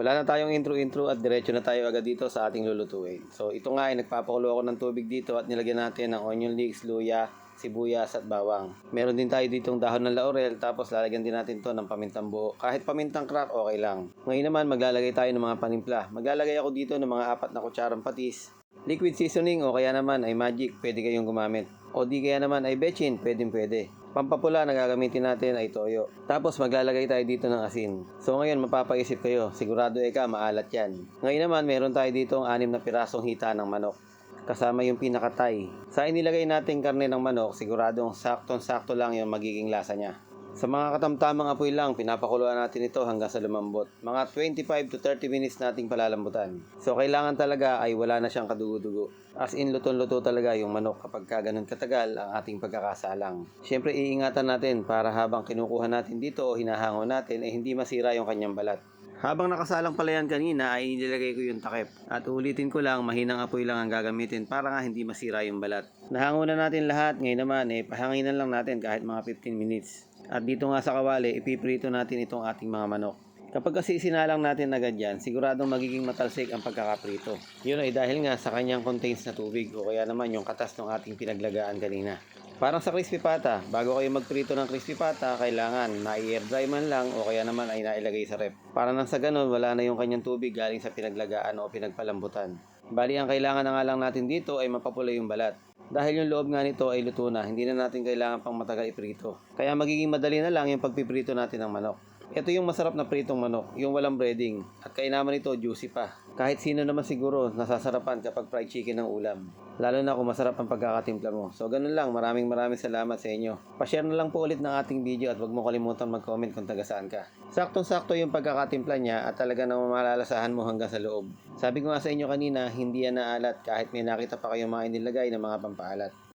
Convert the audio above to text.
wala na tayong intro-intro at diretso na tayo agad dito sa ating lulutuin. So ito nga ay nagpapakulo ako ng tubig dito at nilagyan natin ng onion leeks, luya, sibuyas at bawang. Meron din tayo ditong dahon ng laurel tapos lalagyan din natin to ng pamintang buo. Kahit pamintang crack okay lang. Ngayon naman maglalagay tayo ng mga panimpla. Maglalagay ako dito ng mga apat na kutsarang patis. Liquid seasoning o kaya naman ay magic, pwede kayong gumamit. O di kaya naman ay bechin, pwedeng pwede. Pampapula na gagamitin natin ay toyo. Tapos maglalagay tayo dito ng asin. So ngayon mapapaisip kayo, sigurado eka maalat yan. Ngayon naman meron tayo dito ang anim na pirasong hita ng manok. Kasama yung pinakatay. Sa inilagay nating karne ng manok, siguradong saktong-sakto lang yung magiging lasa niya. Sa mga katamtamang apoy lang, pinapakuluan natin ito hanggang sa lumambot. Mga 25 to 30 minutes nating palalambutan. So kailangan talaga ay wala na siyang kadugo-dugo. As in luto-luto talaga yung manok kapag ka ganun katagal ang ating pagkakasalang. Siyempre iingatan natin para habang kinukuha natin dito o hinahango natin ay hindi masira yung kanyang balat. Habang nakasalang pala yan kanina ay inilagay ko yung takip. At ulitin ko lang, mahinang apoy lang ang gagamitin para nga hindi masira yung balat. Nahango na natin lahat, ngayon naman eh pahanginan lang natin kahit mga 15 minutes. At dito nga sa kawali, ipiprito natin itong ating mga manok. Kapag kasi sinalang natin agad yan, siguradong magiging matalsik ang pagkakaprito. Yun ay dahil nga sa kanyang contains na tubig o kaya naman yung katas ng ating pinaglagaan kanina. Parang sa crispy pata, bago kayo magprito ng crispy pata, kailangan na-air dry man lang o kaya naman ay nailagay sa rep. Para nang sa ganun, wala na yung kanyang tubig galing sa pinaglagaan o pinagpalambutan. Bali, ang kailangan na nga lang natin dito ay mapapula yung balat. Dahil yung loob nga nito ay luto na, hindi na natin kailangan pang matagal iprito. Kaya magiging madali na lang yung pagpiprito natin ng manok. Ito yung masarap na pritong manok, yung walang breading. At kainaman nito, juicy pa. Kahit sino naman siguro nasasarapan kapag fried chicken ng ulam. Lalo na kung masarap ang pagkakatimpla mo. So ganun lang, maraming maraming salamat sa inyo. Pa-share na lang po ulit ng ating video at huwag mo kalimutan mag-comment kung taga saan ka. Saktong-sakto yung pagkakatimpla niya at talaga namang malalasahan mo hanggang sa loob. Sabi ko nga sa inyo kanina, hindi yan naalat kahit may nakita pa kayong mga inilagay na mga pampaalat.